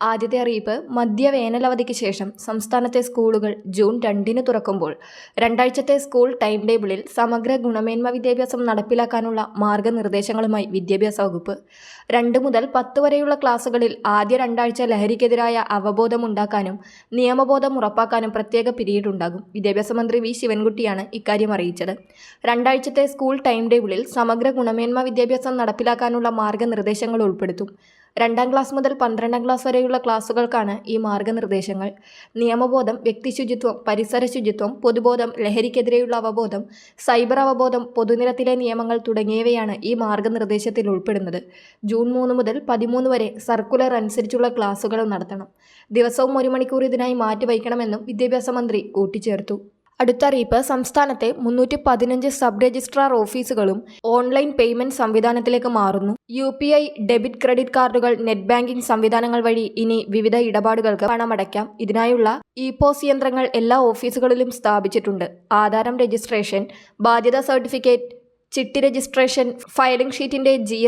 ആദ്യത്തെ അറിയിപ്പ് മധ്യ വേനലവധിക്ക് ശേഷം സംസ്ഥാനത്തെ സ്കൂളുകൾ ജൂൺ രണ്ടിന് തുറക്കുമ്പോൾ രണ്ടാഴ്ചത്തെ സ്കൂൾ ടൈം ടേബിളിൽ സമഗ്ര ഗുണമേന്മ വിദ്യാഭ്യാസം നടപ്പിലാക്കാനുള്ള മാർഗനിർദ്ദേശങ്ങളുമായി വിദ്യാഭ്യാസ വകുപ്പ്. രണ്ട് മുതൽ പത്ത് വരെയുള്ള ക്ലാസുകളിൽ ആദ്യ രണ്ടാഴ്ച ലഹരിക്കെതിരായ അവബോധമുണ്ടാക്കാനും നിയമബോധം ഉറപ്പാക്കാനും പ്രത്യേക പിരീഡ് ഉണ്ടാകും വിദ്യാഭ്യാസ മന്ത്രി വി. ശിവൻകുട്ടിയാണ് ഇക്കാര്യം അറിയിച്ചത്. രണ്ടാഴ്ചത്തെ സ്കൂൾ ടൈം ടേബിളിൽ സമഗ്ര ഗുണമേന്മ വിദ്യാഭ്യാസം നടപ്പിലാക്കാനുള്ള മാർഗനിർദ്ദേശങ്ങൾ ഉൾപ്പെടുത്തും. രണ്ടാം ക്ലാസ് മുതൽ പന്ത്രണ്ടാം ക്ലാസ് വരെയുള്ള ക്ലാസുകൾക്കാണ് ഈ മാർഗനിർദ്ദേശങ്ങൾ. നിയമബോധം വ്യക്തിശുചിത്വം പരിസര ശുചിത്വം പൊതുബോധം ലഹരിക്കെതിരെയുള്ള അവബോധം സൈബർ അവബോധം പൊതുനിരത്തിലെ നിയമങ്ങൾ തുടങ്ങിയവയാണ് ഈ മാർഗനിർദ്ദേശത്തിൽ ഉൾപ്പെടുന്നത്. ജൂൺ മൂന്ന് മുതൽ പതിമൂന്ന് വരെ സർക്കുലർ അനുസരിച്ചുള്ള ക്ലാസുകൾ നടത്തണം. ദിവസവും ഒരു മണിക്കൂർ ഇതിനായി മാറ്റിവയ്ക്കണമെന്നും വിദ്യാഭ്യാസ മന്ത്രി കൂട്ടിച്ചേർത്തു. അടുത്ത അറിയിപ്പ് സംസ്ഥാനത്തെ മുന്നൂറ്റി പതിനഞ്ച് സബ് രജിസ്ട്രാർ ഓഫീസുകളും ഓൺലൈൻ പേയ്മെന്റ് സംവിധാനത്തിലേക്ക് മാറുന്നു. U P I debit credit കാർഡുകൾ നെറ്റ് ബാങ്കിംഗ് സംവിധാനങ്ങൾ വഴി ഇനി വിവിധ ഇടപാടുകൾക്ക് പണമടയ്ക്കാം. ഇതിനായുള്ള ഇ പോസ് യന്ത്രങ്ങൾ എല്ലാ ഓഫീസുകളിലും സ്ഥാപിച്ചിട്ടുണ്ട്. ആധാരം രജിസ്ട്രേഷൻ ബാധ്യതാ സർട്ടിഫിക്കറ്റ് ചിട്ടി രജിസ്ട്രേഷൻ ഫയലിംഗ് ഷീറ്റിന്റെ ജി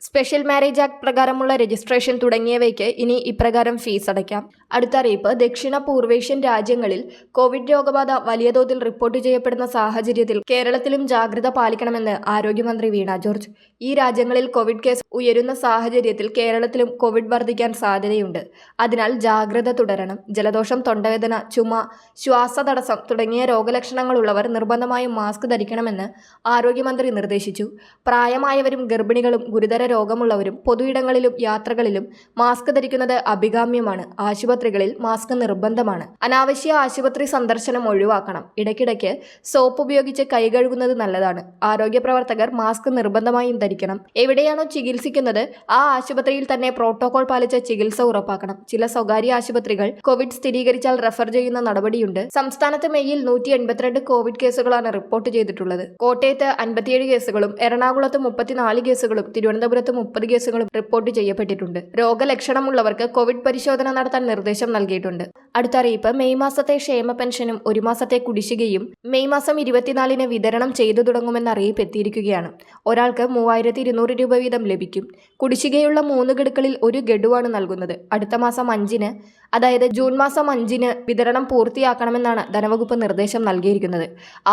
സ്പെഷ്യൽ മാരേജ് ആക്ട് പ്രകാരമുള്ള രജിസ്ട്രേഷൻ തുടങ്ങിയവയ്ക്ക് ഇനി ഇപ്രകാരം ഫീസ് അടയ്ക്കാം. അടുത്ത അറിയിപ്പ് ദക്ഷിണ പൂർവേഷ്യൻ രാജ്യങ്ങളിൽ കോവിഡ് രോഗബാധ വലിയ തോതിൽ റിപ്പോർട്ട് ചെയ്യപ്പെടുന്ന സാഹചര്യത്തിൽ കേരളത്തിലും ജാഗ്രത പാലിക്കണമെന്ന് ആരോഗ്യമന്ത്രി വീണ ജോർജ്. ഈ രാജ്യങ്ങളിൽ കോവിഡ് കേസ് ഉയരുന്ന സാഹചര്യത്തിൽ കേരളത്തിലും കോവിഡ് വർദ്ധിക്കാൻ സാധ്യതയുണ്ട്. അതിനാൽ ജാഗ്രത തുടരണം. ജലദോഷം തൊണ്ടവേദന ചുമ ശ്വാസതടസ്സം തുടങ്ങിയ രോഗലക്ഷണങ്ങളുള്ളവർ നിർബന്ധമായും മാസ്ക് ധരിക്കണമെന്ന് ആരോഗ്യമന്ത്രി നിർദ്ദേശിച്ചു. പ്രായമായവരും ഗർഭിണികളും ഗുരുതര രോഗമുള്ളവരും പൊതുയിടങ്ങളിലും യാത്രകളിലും മാസ്ക് ധരിക്കുന്നത് അഭികാമ്യമാണ്. ആശുപത്രികളിൽ മാസ്ക് നിർബന്ധമാണ്. അനാവശ്യ ആശുപത്രി സന്ദർശനം ഒഴിവാക്കണം. ഇടയ്ക്കിടയ്ക്ക് സോപ്പ് ഉപയോഗിച്ച് കൈ കഴുകുന്നത് നല്ലതാണ്. ആരോഗ്യ പ്രവർത്തകർ മാസ്ക് നിർബന്ധമായും ധരിക്കണം. എവിടെയാണോ ചികിത്സിക്കുന്നത് ആ ആശുപത്രിയിൽ തന്നെ പ്രോട്ടോകോൾ പാലിച്ച് ചികിത്സ ഉറപ്പാക്കണം. ചില സ്വകാര്യ ആശുപത്രികൾ കോവിഡ് സ്ഥിരീകരിച്ചാൽ റെഫർ ചെയ്യുന്ന നടപടിയുണ്ട്. സംസ്ഥാനത്ത് മെയ്യിൽ നൂറ്റി എൺപത്തിരണ്ട് കോവിഡ് കേസുകളാണ് റിപ്പോർട്ട് ചെയ്തിട്ടുള്ളത്. കോട്ടയത്ത് അൻപത്തിയേഴ് കേസുകളും എറണാകുളത്ത് മുപ്പത്തിനാല് കേസുകളും തിരുവനന്തപുരത്ത് മുപ്പത് കേസുകളും റിപ്പോർട്ട് ചെയ്യപ്പെട്ടിട്ടുണ്ട്. രോഗലക്ഷണമുള്ളവർക്ക് കോവിഡ് പരിശോധന നടത്താൻ നിർദ്ദേശം നൽകിയിട്ടുണ്ട്. അടുത്ത അറിയിപ്പ് മെയ് മാസത്തെ ക്ഷേമ പെൻഷനും ഒരു മാസത്തെ കുടിശ്ശികയും മെയ് മാസം ഇരുപത്തിനാലിന് വിതരണം ചെയ്തു തുടങ്ങുമെന്ന അറിയിപ്പ് എത്തിയിരിക്കുകയാണ്. ഒരാൾക്ക് മൂവായിരത്തി ഇരുന്നൂറ് രൂപ വീതം ലഭിക്കും. കുടിശ്ശികയുള്ള മൂന്ന് ഗഡുക്കളിൽ ഒരു ഗഡുവാണ് നൽകുന്നത്. അടുത്ത മാസം അഞ്ചിന് അതായത് ജൂൺ മാസം അഞ്ചിന് വിതരണം പൂർത്തിയാക്കണമെന്നാണ് ധനവകുപ്പ് നിർദ്ദേശം നൽകിയിരിക്കുന്നത്.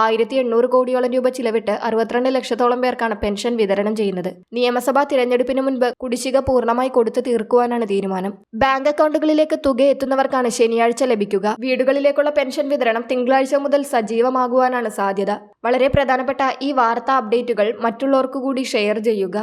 ആയിരത്തി എണ്ണൂറ് കോടിയോളം രൂപ ചിലവിട്ട് അറുപത്തിരണ്ട് ലക്ഷത്തോളം പേർക്കാണ് പെൻഷൻ വിതരണം ചെയ്യുന്നത്. നിയമസഭാ തിരഞ്ഞെടുപ്പിന് മുൻപ് കുടിശ്ശിക പൂർണമായി കൊടുത്തു തീർക്കുവാനാണ് തീരുമാനം. ബാങ്ക് അക്കൗണ്ടുകളിലേക്ക് തുക എത്തുന്നവർക്കാണ് ശനിയാഴ്ച ലഭിക്കുക. വീടുകളിലേക്കുള്ള പെൻഷൻ വിതരണം തിങ്കളാഴ്ച മുതൽ സജീവമാകുവാനാണ് സാധ്യത. വളരെ പ്രധാനപ്പെട്ട ഈ വാർത്താ അപ്ഡേറ്റുകൾ മറ്റുള്ളവർക്കു കൂടി ഷെയർ ചെയ്യുക.